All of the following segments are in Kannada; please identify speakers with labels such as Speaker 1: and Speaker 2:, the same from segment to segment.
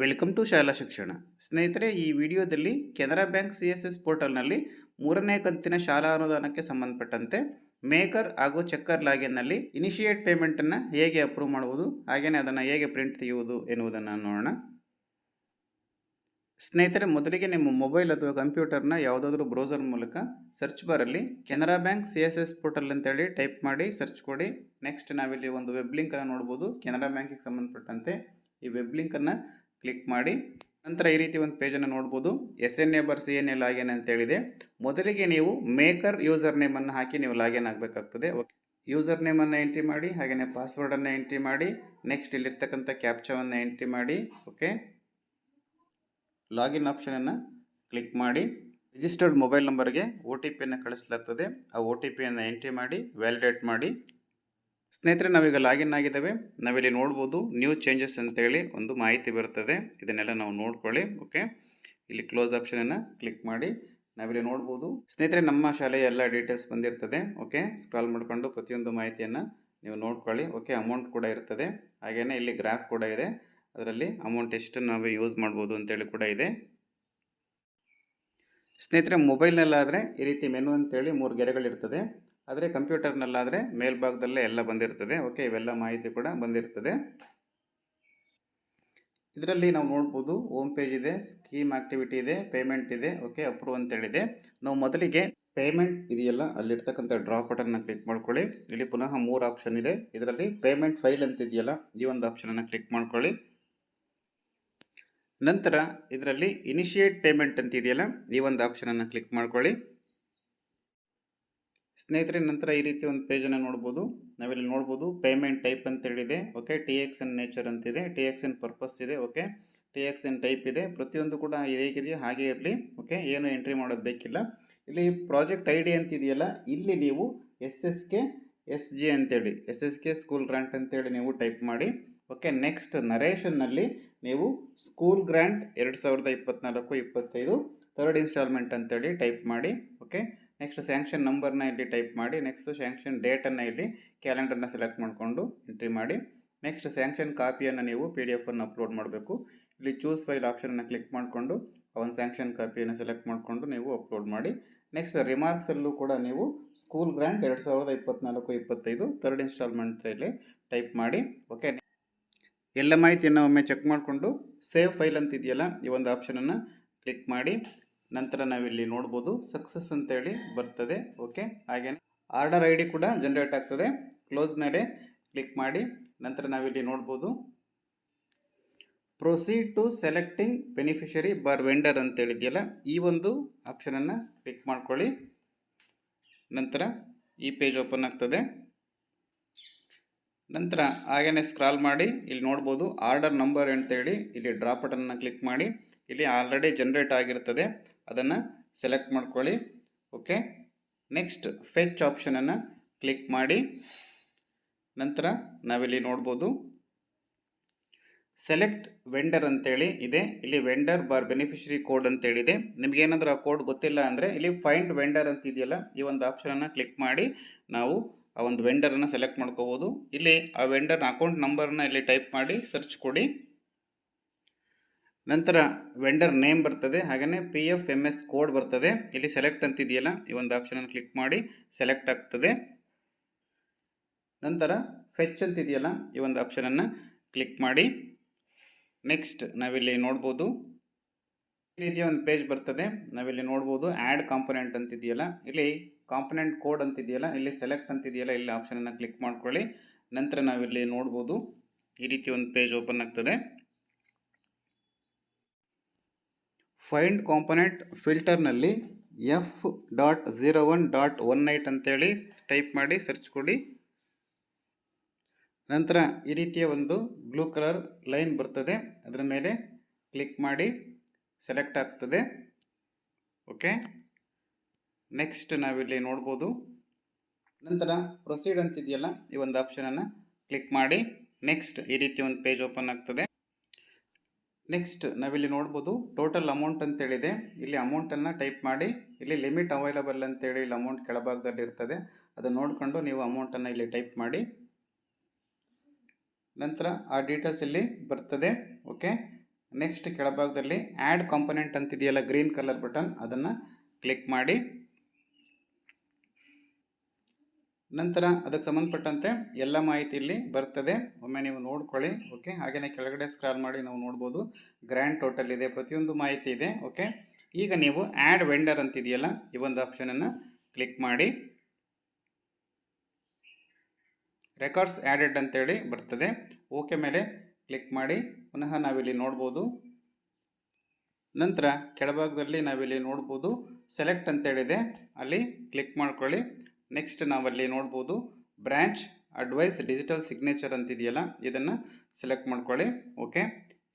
Speaker 1: ವೆಲ್ಕಮ್ ಟು ಶಾಲಾ ಶಿಕ್ಷಣ. ಸ್ನೇಹಿತರೆ, ಈ ವಿಡಿಯೋದಲ್ಲಿ Canara bank C S S ಪೋರ್ಟಲ್ನಲ್ಲಿ ಮೂರನೇ ಕಂತಿನ ಶಾಲಾ ಅನುದಾನಕ್ಕೆ ಸಂಬಂಧಪಟ್ಟಂತೆ ಮೇಕರ್ ಹಾಗೂ ಚೆಕ್ಕರ್ ಲಾಗಿನ್ನಲ್ಲಿ ಇನಿಷಿಯೇಟ್ ಪೇಮೆಂಟನ್ನು ಹೇಗೆ ಅಪ್ರೂವ್ ಮಾಡುವುದು ಹಾಗೆಯೇ ಅದನ್ನು ಹೇಗೆ ಪ್ರಿಂಟ್ ತೆಗೆಯುವುದು ಎನ್ನುವುದನ್ನು ನೋಡೋಣ. ಸ್ನೇಹಿತರೆ, ಮೊದಲಿಗೆ ನಿಮ್ಮ ಮೊಬೈಲ್ ಅಥವಾ ಕಂಪ್ಯೂಟರ್ನ ಯಾವುದಾದ್ರೂ ಬ್ರೌಸರ್ ಮೂಲಕ search ಬಾರಲ್ಲಿ Canara bank C S S portal ಅಂತೇಳಿ ಟೈಪ್ ಮಾಡಿ ಸರ್ಚ್ ಕೊಡಿ. ನೆಕ್ಸ್ಟ್ ನಾವಿಲ್ಲಿ ಒಂದು ವೆಬ್ ಲಿಂಕನ್ನು ನೋಡ್ಬೋದು. ಕೆನರಾ ಬ್ಯಾಂಕಿಗೆ ಸಂಬಂಧಪಟ್ಟಂತೆ ಈ ವೆಬ್ ಲಿಂಕನ್ನು ಕ್ಲಿಕ್ ಮಾಡಿ. ನಂತರ ಈ ರೀತಿ ಒಂದು ಪೇಜನ್ನು ನೋಡ್ಬೋದು. S N A bar C N A login ಅಂತೇಳಿದೆ ಮೊದಲಿಗೆ ನೀವು ಮೇಕರ್ ಯೂಸರ್ ನೇಮನ್ನು ಹಾಕಿ ನೀವು ಲಾಗಿನ್ ಆಗಬೇಕಾಗ್ತದೆ. ಓಕೆ. ಯೂಸರ್ ನೇಮನ್ನು ಎಂಟ್ರಿ ಮಾಡಿ ಹಾಗೆಯೇ ಪಾಸ್ವರ್ಡನ್ನು ಎಂಟ್ರಿ ಮಾಡಿ, ನೆಕ್ಸ್ಟ್ ಇಲ್ಲಿರ್ತಕ್ಕಂಥ ಕ್ಯಾಪ್ಚವನ್ನು ಎಂಟ್ರಿ ಮಾಡಿ, ಓಕೆ. ಲಾಗಿನ್ ಆಪ್ಷನನ್ನು ಕ್ಲಿಕ್ ಮಾಡಿ. ರಿಜಿಸ್ಟರ್ಡ್ ಮೊಬೈಲ್ ನಂಬರ್ಗೆ ಒ ಟಿ ಪಿಯನ್ನು ಕಳಿಸಲಾಗ್ತದೆ. ಆ ಒ ಟಿ ಪಿಯನ್ನು ಎಂಟ್ರಿ ಮಾಡಿ, ವ್ಯಾಲಿಡೇಟ್ ಮಾಡಿ. ಸ್ನೇಹಿತರೆ, ನಾವೀಗ ಲಾಗಿನ್ ಆಗಿದ್ದೇವೆ. ನಾವಿಲ್ಲಿ ನೋಡ್ಬೋದು ನ್ಯೂ ಚೇಂಜಸ್ ಅಂತೇಳಿ ಒಂದು ಮಾಹಿತಿ ಬರ್ತದೆ. ಇದನ್ನೆಲ್ಲ ನಾವು ನೋಡ್ಕೊಳ್ಳಿ, ಓಕೆ? ಇಲ್ಲಿ ಕ್ಲೋಸ್ ಆಪ್ಷನನ್ನು ಕ್ಲಿಕ್ ಮಾಡಿ. ನಾವಿಲ್ಲಿ ನೋಡ್ಬೋದು. ಸ್ನೇಹಿತರೆ, ನಮ್ಮ ಶಾಲೆಯ ಎಲ್ಲ ಡೀಟೇಲ್ಸ್ ಬಂದಿರ್ತದೆ, ಓಕೆ? ಸ್ಕ್ರಾಲ್ ಮಾಡಿಕೊಂಡು ಪ್ರತಿಯೊಂದು ಮಾಹಿತಿಯನ್ನು ನೀವು ನೋಡ್ಕೊಳ್ಳಿ, ಓಕೆ? ಅಮೌಂಟ್ ಕೂಡ ಇರ್ತದೆ. ಹಾಗೆಯೇ ಇಲ್ಲಿ ಗ್ರಾಫ್ ಕೂಡ ಇದೆ. ಅದರಲ್ಲಿ ಅಮೌಂಟ್ ಎಷ್ಟು ನಾವು ಯೂಸ್ ಮಾಡ್ಬೋದು ಅಂತೇಳಿ ಕೂಡ ಇದೆ. ಸ್ನೇಹಿತರೆ, ಮೊಬೈಲ್ನಲ್ಲಾದರೆ ಈ ರೀತಿ ಮೆನು ಅಂತೇಳಿ ಮೂರು ಗೆರೆಗಳಿರ್ತದೆ. ಆದರೆ ಕಂಪ್ಯೂಟರ್ನಲ್ಲಾದರೆ ಮೇಲ್ಭಾಗದಲ್ಲೇ ಎಲ್ಲ ಬಂದಿರ್ತದೆ. ಓಕೆ, ಇವೆಲ್ಲ ಮಾಹಿತಿ ಕೂಡ ಬಂದಿರ್ತದೆ. ಇದರಲ್ಲಿ ನಾವು ನೋಡ್ಬೋದು ಹೋಮ್ ಪೇಜ್ ಇದೆ, ಸ್ಕೀಮ್ ಆ್ಯಕ್ಟಿವಿಟಿ ಇದೆ, ಪೇಮೆಂಟ್ ಇದೆ, ಓಕೆ, ಅಪ್ರೂವ್ ಅಂತೇಳಿದೆ. ನಾವು ಮೊದಲಿಗೆ ಪೇಮೆಂಟ್ ಇದೆಯಲ್ಲ, ಅಲ್ಲಿರ್ತಕ್ಕಂಥ ಡ್ರಾ ಬಟನ್ನ ಕ್ಲಿಕ್ ಮಾಡ್ಕೊಳ್ಳಿ. ಇಲ್ಲಿ ಪುನಃ ಮೂರು ಆಪ್ಷನ್ ಇದೆ. ಇದರಲ್ಲಿ ಪೇಮೆಂಟ್ ಫೈಲ್ ಅಂತ ಇದೆಯಲ್ಲ ಈ ಒಂದು ಆಪ್ಷನನ್ನು ಕ್ಲಿಕ್ ಮಾಡ್ಕೊಳ್ಳಿ. ನಂತರ ಇದರಲ್ಲಿ ಇನಿಷಿಯೇಟ್ ಪೇಮೆಂಟ್ ಅಂತ ಇದೆಯಲ್ಲ ಈ ಒಂದು ಆಪ್ಷನನ್ನು ಕ್ಲಿಕ್ ಮಾಡ್ಕೊಳ್ಳಿ. ಸ್ನೇಹಿತರೆ, ನಂತರ ಈ ರೀತಿ ಒಂದು ಪೇಜನ್ನು ನೋಡ್ಬೋದು. ನಾವಿಲ್ಲಿ ನೋಡ್ಬೋದು ಪೇಮೆಂಟ್ ಟೈಪ್ ಅಂತ ಹೇಳಿದೆ okay T X N nature ಅಂತಿದೆ ಟಿ ಎಕ್ಸ್ ಎನ್ ಪರ್ಪಸ್ ಇದೆ okay T X N type ಇದೆ, ಪ್ರತಿಯೊಂದು ಕೂಡ ಹೇಗಿದೆಯೋ ಹಾಗೆ ಇರಲಿ ಓಕೆ ಏನು ಎಂಟ್ರಿ ಮಾಡೋದು ಬೇಕಿಲ್ಲ. ಇಲ್ಲಿ ಪ್ರಾಜೆಕ್ಟ್ ಐ ಡಿ ಅಂತಿದೆಯಲ್ಲ ಇಲ್ಲಿ ನೀವು S S K S G ಅಂತೇಳಿ S S K school grant ಅಂತೇಳಿ ನೀವು ಟೈಪ್ ಮಾಡಿ ಓಕೆ ನೆಕ್ಸ್ಟ್ ನರೇಷನ್ನಲ್ಲಿ ನೀವು ಸ್ಕೂಲ್ ಗ್ರ್ಯಾಂಟ್ ಎರಡು ಸಾವಿರದ ಇಪ್ಪತ್ತ್ನಾಲ್ಕು ಇಪ್ಪತ್ತೈದು ಥರ್ಡ್ ಇನ್ಸ್ಟಾಲ್ಮೆಂಟ್ ಅಂತೇಳಿ ಟೈಪ್ ಮಾಡಿ ಓಕೆ ನೆಕ್ಸ್ಟ್ ಸ್ಯಾಂಕ್ಷನ್ ನಂಬರ್ನ ಇಲ್ಲಿ ಟೈಪ್ ಮಾಡಿ ನೆಕ್ಸ್ಟ್ ಸ್ಯಾಂಕ್ಷನ್ ಡೇಟನ್ನು ಇಲ್ಲಿ ಕ್ಯಾಲೆಂಡರ್ನ ಸೆಲೆಕ್ಟ್ ಮಾಡಿಕೊಂಡು ಎಂಟ್ರಿ ಮಾಡಿ. ನೆಕ್ಸ್ಟ್ ಸ್ಯಾಂಕ್ಷನ್ ಕಾಪಿಯನ್ನು ನೀವು ಪಿ ಡಿ ಎಫನ್ನು ಅಪ್ಲೋಡ್ ಮಾಡಬೇಕು. ಇಲ್ಲಿ ಚೂಸ್ ಫೈಲ್ ಆಪ್ಷನನ್ನು ಕ್ಲಿಕ್ ಮಾಡಿಕೊಂಡು ಒಂದು ಸ್ಯಾಂಕ್ಷನ್ ಕಾಪಿಯನ್ನು ಸೆಲೆಕ್ಟ್ ಮಾಡಿಕೊಂಡು ನೀವು ಅಪ್ಲೋಡ್ ಮಾಡಿ. ನೆಕ್ಸ್ಟ್ ರಿಮಾರ್ಕ್ಸಲ್ಲೂ ಕೂಡ ನೀವು ಸ್ಕೂಲ್ ಗ್ರ್ಯಾಂಡ್ ಎರಡು ಸಾವಿರದ ಇಪ್ಪತ್ತ್ನಾಲ್ಕು ಇಪ್ಪತ್ತೈದು ಥರ್ಡ್ ಇನ್ಸ್ಟಾಲ್ಮೆಂಟಲ್ಲಿ ಟೈಪ್ ಮಾಡಿ. ಓಕೆ ಎಲ್ಲ ಮಾಹಿತಿಯನ್ನು ಒಮ್ಮೆ ಚೆಕ್ ಮಾಡಿಕೊಂಡು ಸೇವ್ ಫೈಲ್ ಅಂತಿದೆಯಲ್ಲ, ಈ ಒಂದು ಆಪ್ಷನನ್ನು ಕ್ಲಿಕ್ ಮಾಡಿ. ನಂತರ ನಾವಿಲ್ಲಿ ನೋಡ್ಬೋದು ಸಕ್ಸಸ್ ಅಂತೇಳಿ ಬರ್ತದೆ ಓಕೆ ಹಾಗೇನೆ ಆರ್ಡರ್ ಐ ಡಿ ಕೂಡ ಜನ್ರೇಟ್ ಆಗ್ತದೆ. ಕ್ಲೋಸ್ ಮೇಲೆ ಕ್ಲಿಕ್ ಮಾಡಿ, ನಂತರ ನಾವಿಲ್ಲಿ ನೋಡ್ಬೋದು proceed to selecting beneficiary bar vendor ಅಂತೇಳಿದೆಯಲ್ಲ, ಈ ಒಂದು ಆಪ್ಷನನ್ನು ಕ್ಲಿಕ್ ಮಾಡ್ಕೊಳ್ಳಿ. ನಂತರ ಈ ಪೇಜ್ ಓಪನ್ ಆಗ್ತದೆ. ನಂತರ ಹಾಗೆಯೇ ಸ್ಕ್ರಾಲ್ ಮಾಡಿ, ಇಲ್ಲಿ ನೋಡ್ಬೋದು ಆರ್ಡರ್ ನಂಬರ್ ಅಂತೇಳಿ, ಇಲ್ಲಿ ಡ್ರಾ ಬಟನ್ನ ಕ್ಲಿಕ್ ಮಾಡಿ, ಇಲ್ಲಿ ಆಲ್ರೆಡಿ ಜನ್ರೇಟ್ ಆಗಿರ್ತದೆ. ಅದನ್ನು ಸೆಲೆಕ್ಟ್ ಮಾಡ್ಕೊಳ್ಳಿ. ಓಕೆ ನೆಕ್ಸ್ಟ್ ಫೆಚ್ ಆಪ್ಷನನ್ನು ಕ್ಲಿಕ್ ಮಾಡಿ. ನಂತರ ನಾವಿಲ್ಲಿ ನೋಡ್ಬೋದು. ಸೆಲೆಕ್ಟ್ ವೆಂಡರ್ ಅಂತೇಳಿ ಇದೆ. ಇಲ್ಲಿ ವೆಂಡರ್ ಬಾರ್ ಬೆನಿಫಿಷರಿ ಕೋಡ್ ಅಂತೇಳಿದೆ. ನಿಮಗೇನಾದರೂ ಆ ಕೋಡ್ ಗೊತ್ತಿಲ್ಲ ಅಂದರೆ ಇಲ್ಲಿ ಫೈಂಡ್ ವೆಂಡರ್ ಅಂತ ಇದೆಯಲ್ಲ ಈ ಒಂದು ಆಪ್ಷನನ್ನು ಕ್ಲಿಕ್ ಮಾಡಿ ನಾವು ಆ ಒಂದು ವೆಂಡರನ್ನು ಸೆಲೆಕ್ಟ್ ಮಾಡ್ಕೋಬೋದು. ಇಲ್ಲಿ ಆ ವೆಂಡರ್ನ ಅಕೌಂಟ್ ನಂಬರ್ನ ಇಲ್ಲಿ ಟೈಪ್ ಮಾಡಿ ಸರ್ಚ್ ಕೊಡಿ. ನಂತರ ವೆಂಡರ್ ನೇಮ್ ಬರ್ತದೆ ಹಾಗೆಯೇ P F M S code ಬರ್ತದೆ. ಇಲ್ಲಿ ಸೆಲೆಕ್ಟ್ ಅಂತಿದೆಯಲ್ಲ, ಈ ಒಂದು ಆಪ್ಷನನ್ನು ಕ್ಲಿಕ್ ಮಾಡಿ ಸೆಲೆಕ್ಟ್ ಆಗ್ತದೆ. ನಂತರ ಫೆಚ್ ಅಂತಿದೆಯಲ್ಲ, ಈ ಒಂದು ಆಪ್ಷನನ್ನು ಕ್ಲಿಕ್ ಮಾಡಿ. ನೆಕ್ಸ್ಟ್ ನಾವಿಲ್ಲಿ ನೋಡ್ಬೋದು. ಈ ರೀತಿಯ ಒಂದು ಪೇಜ್ ಬರ್ತದೆ, ನಾವಿಲ್ಲಿ ನೋಡ್ಬೋದು ಆ್ಯಡ್ ಕಾಂಪೊನೆಂಟ್ ಅಂತಿದೆಯಲ್ಲ. ಇಲ್ಲಿ ಕಾಂಪೊನೆಂಟ್ ಕೋಡ್ ಅಂತಿದೆಯಲ್ಲ, ಇಲ್ಲಿ ಸೆಲೆಕ್ಟ್ ಅಂತಿದೆಯಲ್ಲ, ಇಲ್ಲಿ ಆಪ್ಷನನ್ನು ಕ್ಲಿಕ್ ಮಾಡ್ಕೊಳ್ಳಿ. ನಂತರ ನಾವಿಲ್ಲಿ ನೋಡ್ಬೋದು, ಈ ರೀತಿ ಒಂದು ಪೇಜ್ ಓಪನ್ ಆಗ್ತದೆ. Find component ಫಿಲ್ಟರ್ನಲ್ಲಿ F dot zero one dot one nine ಅಂತೇಳಿ ಟೈಪ್ ಮಾಡಿ ಸರ್ಚ್ ಕೊಡಿ. ನಂತರ ಈ ರೀತಿಯ ಒಂದು ಬ್ಲೂ ಕಲರ್ ಲೈನ್ ಬರ್ತದೆ. ಅದರ ಮೇಲೆ ಕ್ಲಿಕ್ ಮಾಡಿ ಸೆಲೆಕ್ಟ್ ಆಗ್ತದೆ. ಓಕೆ ನೆಕ್ಸ್ಟ್ ನಾವಿಲ್ಲಿ ನೋಡ್ಬೋದು. ನಂತರ ಪ್ರೊಸೀಡ್ ಅಂತಿದೆಯಲ್ಲ, ಈ ಒಂದು ಆಪ್ಷನನ್ನು ಕ್ಲಿಕ್ ಮಾಡಿ. ನೆಕ್ಸ್ಟ್ ಈ ರೀತಿ ಒಂದು ಪೇಜ್ ಓಪನ್ ಆಗ್ತದೆ. ನೆಕ್ಸ್ಟ್ ನಾವಿಲ್ಲಿ ನೋಡ್ಬೋದು ಟೋಟಲ್ ಅಮೌಂಟ್ ಅಂತೇಳಿದೆ. ಇಲ್ಲಿ ಅಮೌಂಟನ್ನು ಟೈಪ್ ಮಾಡಿ, ಇಲ್ಲಿ ಲಿಮಿಟ್ ಅವೈಲಬಲ್ ಅಂತೇಳಿ ಇಲ್ಲಿ ಅಮೌಂಟ್ ಕೆಳಭಾಗದಲ್ಲಿ ಇರ್ತದೆ. ಅದನ್ನು ನೋಡಿಕೊಂಡು ನೀವು ಅಮೌಂಟನ್ನು ಇಲ್ಲಿ ಟೈಪ್ ಮಾಡಿ. ನಂತರ ಆ ಡೀಟೇಲ್ಸ್ ಇಲ್ಲಿ ಬರ್ತದೆ. ಓಕೆ ನೆಕ್ಸ್ಟ್ ಕೆಳಭಾಗದಲ್ಲಿ ಆ್ಯಡ್ ಕಾಂಪೊನೆಂಟ್ ಅಂತಿದೆಯಲ್ಲ ಗ್ರೀನ್ ಕಲರ್ ಬಟನ್ ಅದನ್ನು ಕ್ಲಿಕ್ ಮಾಡಿ. ನಂತರ ಅದಕ್ಕೆ ಸಂಬಂಧಪಟ್ಟಂತೆ ಎಲ್ಲ ಮಾಹಿತಿ ಇಲ್ಲಿ ಬರ್ತದೆ. ಒಮ್ಮೆ ನೀವು ನೋಡ್ಕೊಳ್ಳಿ, ಓಕೆ? ಹಾಗೆಯೇ ಕೆಳಗಡೆ ಸ್ಕ್ರಾಲ್ ಮಾಡಿ ನಾವು ನೋಡ್ಬೋದು. ಗ್ರ್ಯಾಂಡ್ ಟೋಟಲ್ ಇದೆ, ಪ್ರತಿಯೊಂದು ಮಾಹಿತಿ ಇದೆ, ಓಕೆ? ಈಗ ನೀವು ಆ್ಯಡ್ ವೆಂಡರ್ ಅಂತಿದೆಯಲ್ಲ, ಈ ಒಂದು ಆಪ್ಷನನ್ನು ಕ್ಲಿಕ್ ಮಾಡಿ. ರೆಕಾರ್ಡ್ಸ್ ಆ್ಯಡೆಡ್ ಅಂತೇಳಿ ಬರ್ತದೆ. ಓಕೆ ಮೇಲೆ ಕ್ಲಿಕ್ ಮಾಡಿ. ಪುನಃ ನಾವಿಲ್ಲಿ ನೋಡ್ಬೋದು. ನಂತರ ಕೆಳಭಾಗದಲ್ಲಿ ನಾವಿಲ್ಲಿ ನೋಡ್ಬೋದು. ಸೆಲೆಕ್ಟ್ ಅಂತೇಳಿದೆ. ಅಲ್ಲಿ ಕ್ಲಿಕ್ ಮಾಡ್ಕೊಳ್ಳಿ. ನೆಕ್ಸ್ಟ್ ನಾವಲ್ಲಿ ನೋಡ್ಬೋದು ಬ್ರ್ಯಾಂಚ್ ಅಡ್ವೈಸ್ ಡಿಜಿಟಲ್ ಸಿಗ್ನೇಚರ್ ಅಂತಿದೆಯಲ್ಲ, ಇದನ್ನು ಸೆಲೆಕ್ಟ್ ಮಾಡ್ಕೊಳ್ಳಿ ಓಕೆ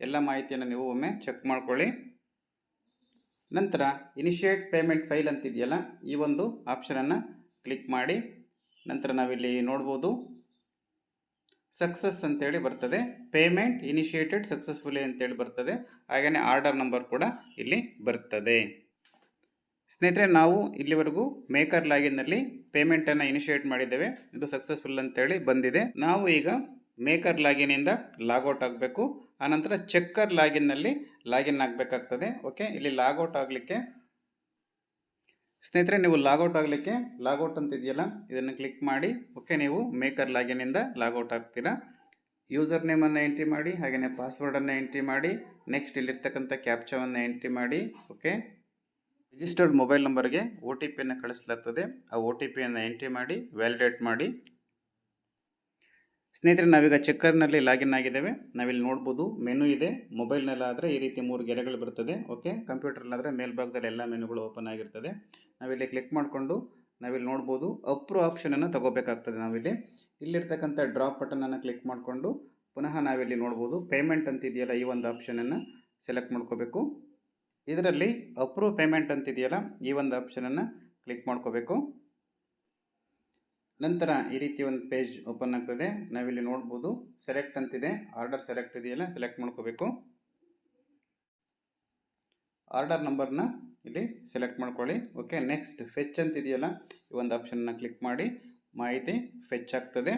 Speaker 1: ಎಲ್ಲ ಮಾಹಿತಿಯನ್ನು ನೀವು ಒಮ್ಮೆ ಚೆಕ್ ಮಾಡ್ಕೊಳ್ಳಿ. ನಂತರ ಇನಿಷಿಯೇಟ್ ಪೇಮೆಂಟ್ ಫೈಲ್ ಅಂತಿದೆಯಲ್ಲ, ಈ ಒಂದು ಆಪ್ಷನನ್ನು ಕ್ಲಿಕ್ ಮಾಡಿ. ನಂತರ ನಾವಿಲ್ಲಿ ನೋಡ್ಬೋದು ಸಕ್ಸಸ್ ಅಂತೇಳಿ ಬರ್ತದೆ. ಪೇಮೆಂಟ್ ಇನಿಷಿಯೇಟೆಡ್ ಸಕ್ಸಸ್ಫುಲಿ ಅಂತೇಳಿ ಬರ್ತದೆ. ಹಾಗೆಯೇ ಆರ್ಡರ್ ನಂಬರ್ ಕೂಡ ಇಲ್ಲಿ ಬರ್ತದೆ. ಸ್ನೇಹಿತರೆ, ನಾವು ಇಲ್ಲಿವರೆಗೂ ಮೇಕರ್ ಲಾಗಿನ್ನಲ್ಲಿ ಪೇಮೆಂಟನ್ನು ಇನಿಷಿಯೇಟ್ ಮಾಡಿದ್ದೇವೆ. ಇದು ಸಕ್ಸಸ್ಫುಲ್ ಅಂತೇಳಿ ಬಂದಿದೆ. ನಾವು ಈಗ ಮೇಕರ್ ಲಾಗಿನಿಂದ ಲಾಗೌಟ್ ಆಗಬೇಕು. ಆನಂತರ ಚೆಕ್ಕರ್ ಲಾಗಿನ್ನಲ್ಲಿ ಲಾಗಿನ್ ಆಗಬೇಕಾಗ್ತದೆ. ಓಕೆ, ಇಲ್ಲಿ ಲಾಗೌಟ್ ಆಗಲಿಕ್ಕೆ ಸ್ನೇಹಿತರೆ, ನೀವು ಲಾಗೌಟ್ ಆಗಲಿಕ್ಕೆ ಲಾಗೌಟ್ ಅಂತ ಇದೆಯಲ್ಲ ಇದನ್ನು ಕ್ಲಿಕ್ ಮಾಡಿ. ಓಕೆ, ನೀವು ಮೇಕರ್ ಲಾಗಿನಿಂದ ಲಾಗೌಟ್ ಆಗ್ತೀರಾ? ಯೂಸರ್ ನೇಮನ್ನು ಎಂಟ್ರಿ ಮಾಡಿ, ಹಾಗೆಯೇ ಪಾಸ್ವರ್ಡನ್ನು ಎಂಟ್ರಿ ಮಾಡಿ, ನೆಕ್ಸ್ಟ್ ಇಲ್ಲಿರ್ತಕ್ಕಂಥ ಕ್ಯಾಪ್ಚವನ್ನು ಎಂಟ್ರಿ ಮಾಡಿ. ಓಕೆ ರಿಜಿಸ್ಟರ್ಡ್ ಮೊಬೈಲ್ ನಂಬರ್ಗೆ ಒ ಟಿ ಪಿಯನ್ನು ಕಳಿಸಲಾಗ್ತದೆ. ಆ ಒ ಟಿ ಪಿಯನ್ನು ಎಂಟ್ರಿ ಮಾಡಿ, ವ್ಯಾಲಿಡೇಟ್ ಮಾಡಿ. ಸ್ನೇಹಿತರೆ, ನಾವೀಗ ಚೆಕ್ಕರ್ನಲ್ಲಿ ಲಾಗಿನ್ ಆಗಿದ್ದೇವೆ. ನಾವಿಲ್ಲಿ ನೋಡ್ಬೋದು, ಮೆನು ಇದೆ. ಮೊಬೈಲ್ನಲ್ಲಾದರೆ ಈ ರೀತಿ ಮೂರು ಗೆರೆಗಳು ಬರ್ತದೆ. ಓಕೆ? ಕಂಪ್ಯೂಟರ್ನಾದರೆ ಮೇಲ್ಭಾಗದಲ್ಲಿ ಎಲ್ಲ ಮೆನುಗಳು ಓಪನ್ ಆಗಿರ್ತದೆ. ನಾವಿಲ್ಲಿ ಕ್ಲಿಕ್ ಮಾಡಿಕೊಂಡು, ನಾವಿಲ್ಲಿ ನೋಡ್ಬೋದು, ಅಪ್ರೂವ್ ಆಪ್ಷನನ್ನು ತಗೋಬೇಕಾಗ್ತದೆ ನಾವಿಲ್ಲಿ. ಇಲ್ಲಿರ್ತಕ್ಕಂಥ ಡ್ರಾಪ್ ಬಟನನ್ನು ಕ್ಲಿಕ್ ಮಾಡಿಕೊಂಡು, ಪುನಃ ನಾವಿಲ್ಲಿ ನೋಡ್ಬೋದು, ಪೇಮೆಂಟ್ ಅಂತಿದೆಯಲ್ಲ ಈ ಒಂದು ಆಪ್ಷನನ್ನು ಸೆಲೆಕ್ಟ್ ಮಾಡ್ಕೋಬೇಕು. ಇದರಲ್ಲಿ ಅಪ್ರೂವ್ ಪೇಮೆಂಟ್ ಅಂತಿದೆಯಲ್ಲ, ಈ ಒಂದು ಆಪ್ಷನನ್ನು ಕ್ಲಿಕ್ ಮಾಡ್ಕೋಬೇಕು. ನಂತರ ಈ ರೀತಿ ಒಂದು ಪೇಜ್ ಓಪನ್ ಆಗ್ತದೆ. ನಾವಿಲ್ಲಿ ನೋಡ್ಬೋದು ಸೆಲೆಕ್ಟ್ ಅಂತಿದೆ. ಆರ್ಡರ್ ಸೆಲೆಕ್ಟ್ ಇದೆಯಲ್ಲ ಸೆಲೆಕ್ಟ್ ಮಾಡ್ಕೋಬೇಕು. ಆರ್ಡರ್ ನಂಬರ್ನ ಇಲ್ಲಿ ಸೆಲೆಕ್ಟ್ ಮಾಡ್ಕೊಳ್ಳಿ. ಓಕೆ ನೆಕ್ಸ್ಟ್ ಫೆಚ್ ಅಂತಿದೆಯಲ್ಲ, ಈ ಒಂದು ಆಪ್ಷನ್ನ ಕ್ಲಿಕ್ ಮಾಡಿ. ಮಾಹಿತಿ ಫೆಚ್ ಆಗ್ತದೆ.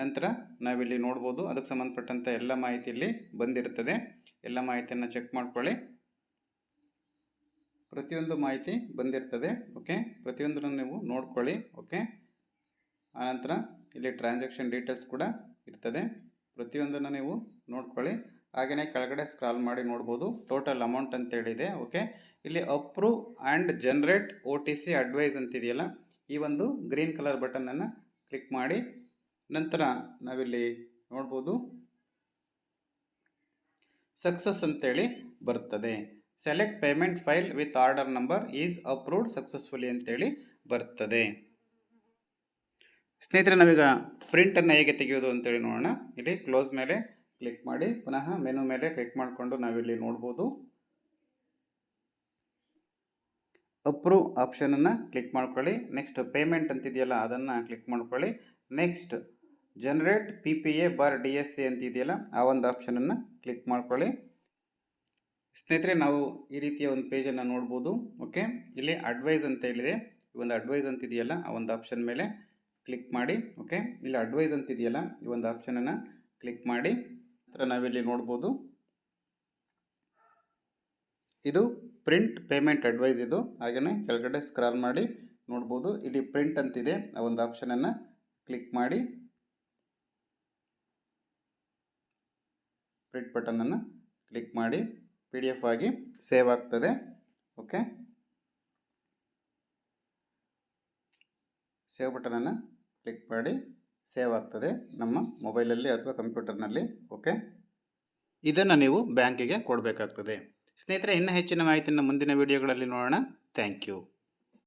Speaker 1: ನಂತರ ನಾವಿಲ್ಲಿ ನೋಡ್ಬೋದು, ಅದಕ್ಕೆ ಸಂಬಂಧಪಟ್ಟಂಥ ಎಲ್ಲ ಮಾಹಿತಿ ಇಲ್ಲಿ ಬಂದಿರ್ತದೆ. ಎಲ್ಲ ಮಾಹಿತಿಯನ್ನು ಚೆಕ್ ಮಾಡ್ಕೊಳ್ಳಿ. ಪ್ರತಿಯೊಂದು ಮಾಹಿತಿ ಬಂದಿರ್ತದೆ, ಓಕೆ? ಪ್ರತಿಯೊಂದನ್ನು ನೀವು ನೋಡ್ಕೊಳ್ಳಿ, ಓಕೆ? ಆನಂತರ ಇಲ್ಲಿ ಟ್ರಾನ್ಸಾಕ್ಷನ್ ಡೀಟೇಲ್ಸ್ ಕೂಡ ಇರ್ತದೆ. ಪ್ರತಿಯೊಂದನ್ನು ನೀವು ನೋಡ್ಕೊಳ್ಳಿ. ಹಾಗೆಯೇ ಕೆಳಗಡೆ ಸ್ಕ್ರಾಲ್ ಮಾಡಿ ನೋಡ್ಬೋದು. ಟೋಟಲ್ ಅಮೌಂಟ್ ಅಂತೇಳಿದೆ ಓಕೆ? ಇಲ್ಲಿ approve and generate O T C advice ಅಂತಿದೆಯಲ್ಲ, ಈ ಒಂದು ಗ್ರೀನ್ ಕಲರ್ ಬಟನನ್ನು ಕ್ಲಿಕ್ ಮಾಡಿ. ನಂತರ ನಾವಿಲ್ಲಿ ನೋಡ್ಬೋದು. ಸಕ್ಸಸ್ ಅಂತೇಳಿ ಬರ್ತದೆ. Select payment file with order number is approved successfully ಅಂತೇಳಿ ಬರ್ತದೆ. ಸ್ನೇಹಿತರೆ, ನಾವೀಗ ಪ್ರಿಂಟನ್ನು ಹೇಗೆ ತೆಗೆಯೋದು ಅಂತೇಳಿ ನೋಡೋಣ. ಇಲ್ಲಿ ಕ್ಲೋಸ್ ಮೇಲೆ ಕ್ಲಿಕ್ ಮಾಡಿ, ಪುನಃ ಮೆನು ಮೇಲೆ ಕ್ಲಿಕ್ ಮಾಡಿಕೊಂಡು ನಾವಿಲ್ಲಿ ನೋಡ್ಬೋದು. ಅಪ್ರೂವ್ ಆಪ್ಷನನ್ನು ಕ್ಲಿಕ್ ಮಾಡ್ಕೊಳ್ಳಿ. ನೆಕ್ಸ್ಟ್ ಪೇಮೆಂಟ್ ಅಂತಿದೆಯಲ್ಲ, ಅದನ್ನು ಕ್ಲಿಕ್ ಮಾಡ್ಕೊಳ್ಳಿ. Next generate P P A bar D S C ಅಂತಿದೆಯಲ್ಲ, ಆ ಒಂದು ಆಪ್ಷನನ್ನು ಕ್ಲಿಕ್ ಮಾಡ್ಕೊಳ್ಳಿ. ಸ್ನೇಹಿತರೆ, ನಾವು ಈ ರೀತಿಯ ಒಂದು ಪೇಜನ್ನು ನೋಡ್ಬೋದು, ಓಕೆ? ಇಲ್ಲಿ ಅಡ್ವೈಸ್ ಅಂತ ಹೇಳಿದೆ. ಈ ಒಂದು ಅಡ್ವೈಸ್ ಅಂತಿದೆಯಲ್ಲ ಆ ಒಂದು ಆಪ್ಷನ್ ಮೇಲೆ ಕ್ಲಿಕ್ ಮಾಡಿ, ಓಕೆ? ಇಲ್ಲಿ ಅಡ್ವೈಸ್ ಅಂತಿದೆಯಲ್ಲ ಈ ಒಂದು ಆಪ್ಷನನ್ನು ಕ್ಲಿಕ್ ಮಾಡಿ, ನಂತರ ನಾವಿಲ್ಲಿ ನೋಡ್ಬೋದು. ಇದು ಪ್ರಿಂಟ್ ಪೇಮೆಂಟ್ ಅಡ್ವೈಸ್ ಇದು. ಹಾಗೆಯೇ ಕೆಳಗಡೆ ಸ್ಕ್ರಾಲ್ ಮಾಡಿ ನೋಡ್ಬೋದು. ಇಲ್ಲಿ ಪ್ರಿಂಟ್ ಅಂತಿದೆ ಆ ಒಂದು ಆಪ್ಷನನ್ನು ಕ್ಲಿಕ್ ಮಾಡಿ. ಪ್ರಿಂಟ್ ಬಟನನ್ನು ಕ್ಲಿಕ್ ಮಾಡಿ. ಪಿ ಡಿ ಎಫ್ ಆಗಿ ಸೇವ್ ಆಗ್ತದೆ. ಓಕೆ ಸೇವ್ ಬಟನನ್ನು ಕ್ಲಿಕ್ ಮಾಡಿ ಸೇವ್ ಆಗ್ತದೆ ನಮ್ಮ ಮೊಬೈಲಲ್ಲಿ ಅಥವಾ ಕಂಪ್ಯೂಟರ್ನಲ್ಲಿ ಓಕೆ ಇದನ್ನು ನೀವು ಬ್ಯಾಂಕಿಗೆ ಕೊಡಬೇಕಾಗ್ತದೆ. ಸ್ನೇಹಿತರೆ, ಇನ್ನೂ ಹೆಚ್ಚಿನ ಮಾಹಿತಿಯನ್ನು ಮುಂದಿನ ವಿಡಿಯೋಗಳಲ್ಲಿ ನೋಡೋಣ. Thank you